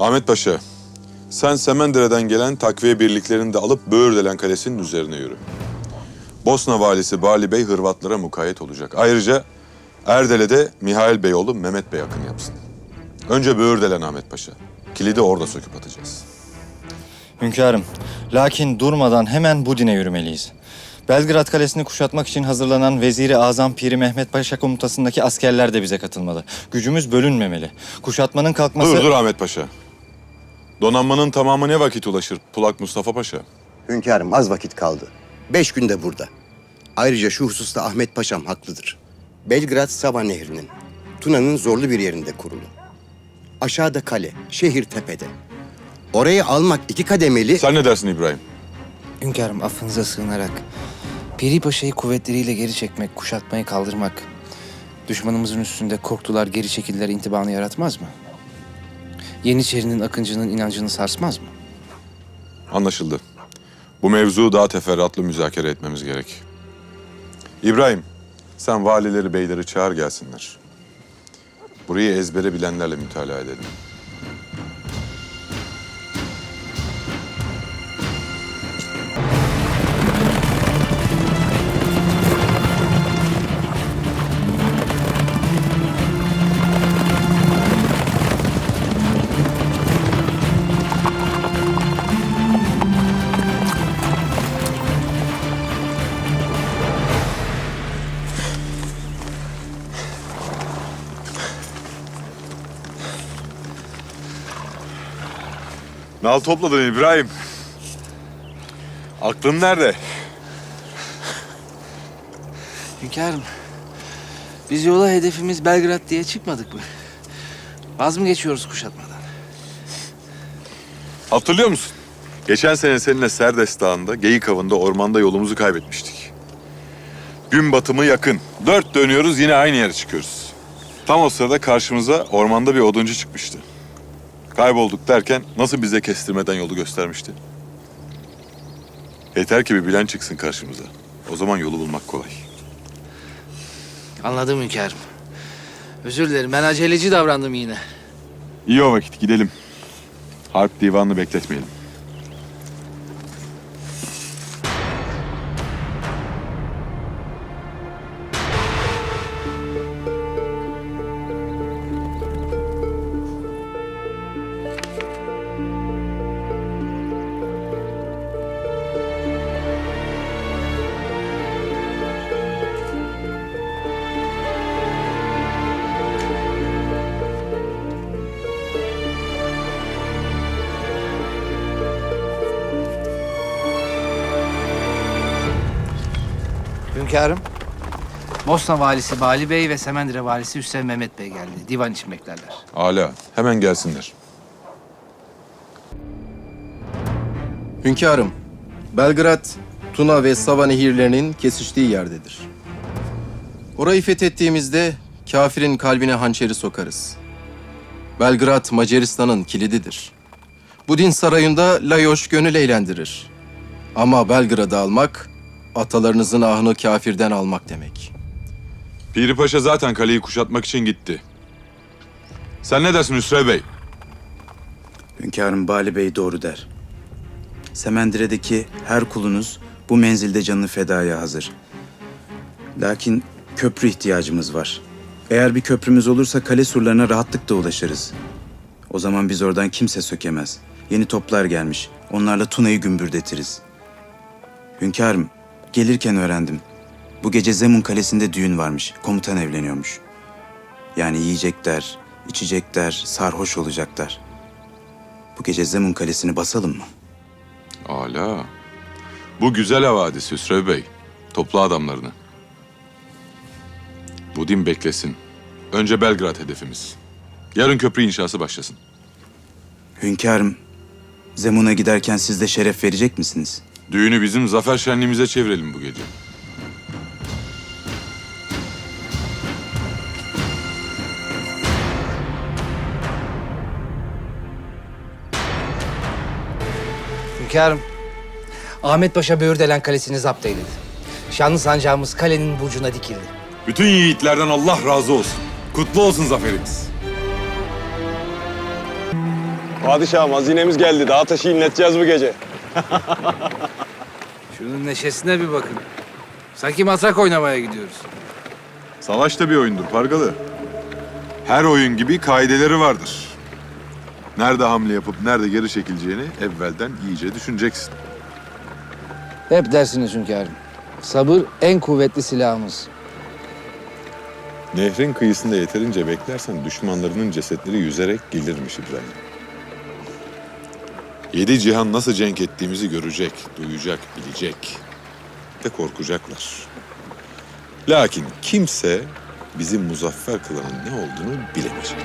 Ahmet Paşa, sen Semendere'den gelen takviye birliklerini de alıp Böğürdelen Kalesi'nin üzerine yürü. Bosna valisi Bali Bey Hırvatlara mukayyet olacak. Ayrıca Erdele'de Mihail Beyoğlu Mehmet Bey akın yapsın. Önce Böğürdelen Ahmet Paşa. Kilidi orada söküp atacağız. Hünkârım, lakin durmadan hemen Budin'e yürümeliyiz. Belgrad Kalesi'ni kuşatmak için hazırlanan Veziri Azam Piri Mehmet Paşa komutasındaki askerler de bize katılmalı. Gücümüz bölünmemeli. Kuşatmanın kalkması... Dur dur Ahmet Paşa. Donanmanın tamamı ne vakit ulaşır Pulak Mustafa Paşa? Hünkârım az vakit kaldı. Beş günde burada. Ayrıca şu hususta Ahmet Paşam haklıdır. Belgrad Sava Nehri'nin, Tuna'nın zorlu bir yerinde kurulu. Aşağıda kale, şehir tepede. Orayı almak iki kademeli... Sen ne dersin İbrahim? Hünkârım affınıza sığınarak Piri Paşa'yı kuvvetleriyle geri çekmek, kuşatmayı kaldırmak düşmanımızın üstünde korktular, geri çekildiler intibanı yaratmaz mı? Yeniçerinin, Akıncı'nın inancını sarsmaz mı? Anlaşıldı. Bu mevzu daha teferruatlı müzakere etmemiz gerek. İbrahim, sen valileri, beyleri çağır gelsinler. Burayı ezbere bilenlerle mütalaa edelim. Nal topladın İbrahim. Aklın nerede? Hünkârım, biz yola hedefimiz Belgrad diye çıkmadık mı? Vaz mı geçiyoruz kuşatmadan? Hatırlıyor musun? Geçen sene seninle Serdes Dağı'nda, Geyik Avı'nda ormanda yolumuzu kaybetmiştik. Gün batımı yakın. Dört dönüyoruz yine aynı yere çıkıyoruz. Tam o sırada karşımıza ormanda bir oduncu çıkmıştı. Kaybolduk derken nasıl bize kestirmeden yolu göstermişti. Yeter ki bir bilen çıksın karşımıza. O zaman yolu bulmak kolay. Anladım hünkârım. Özür dilerim, ben aceleci davrandım yine. İyi o vakit gidelim. Harp divanını bekletmeyelim. Hünkârım. Bosna valisi Bali Bey ve Semendire valisi Hüseyin Mehmet Bey geldi. Divan için beklerler. Hala hemen gelsinler. Hünkârım, Belgrad, Tuna ve Sava nehirlerinin kesiştiği yerdedir. Orayı fethettiğimizde kafirin kalbine hançeri sokarız. Belgrad, Macaristan'ın kilididir. Budin sarayında Layoş gönül eğlendirir. Ama Belgrad'ı almak, atalarınızın ahını kafirden almak demek. Piri Paşa zaten kaleyi kuşatmak için gitti. Sen ne dersin Hüsrev Bey? Hünkârım Bali Bey doğru der. Semendire'deki her kulunuz bu menzilde canını fedaya hazır. Lakin köprü ihtiyacımız var. Eğer bir köprümüz olursa kale surlarına rahatlıkla ulaşırız. O zaman biz oradan kimse sökemez. Yeni toplar gelmiş. Onlarla Tuna'yı gümbürdetiriz. Hünkârım, gelirken öğrendim. Bu gece Zemun Kalesi'nde düğün varmış. Komutan evleniyormuş. Yani yiyecekler, içecekler, sarhoş olacaklar. Bu gece Zemun Kalesi'ni basalım mı? Hala. Bu güzel havadis Hüsrev Bey. Topla adamlarını. Budin beklesin. Önce Belgrad hedefimiz. Yarın köprü inşası başlasın. Hünkârım, Zemun'a giderken siz de şeref verecek misiniz? Düğünü bizim zafer şenliğimize çevirelim bu gece. Hünkârım. Ahmet Paşa Böğürdelen Kalesi'ni zapt eyledi. Şanlı sancağımız kalenin burcuna dikildi. Bütün yiğitlerden Allah razı olsun. Kutlu olsun zaferimiz. Padişahım hazinemiz geldi. Dağ taşı inleteceğiz bu gece. Şunun neşesine bir bakın. Sanki matrak oynamaya gidiyoruz. Savaş da bir oyundur Pargalı. Her oyun gibi kaideleri vardır. Nerede hamle yapıp nerede geri çekileceğini evvelden iyice düşüneceksin. Hep dersiniz hünkârım. Sabır en kuvvetli silahımız. Nehrin kıyısında yeterince beklersen düşmanlarının cesetleri yüzerek gelirmiş İbrahim. Yedi cihan nasıl cenk ettiğimizi görecek, duyacak, bilecek ve korkacaklar. Lakin kimse bizim muzaffer kılanın ne olduğunu bilemeyecek.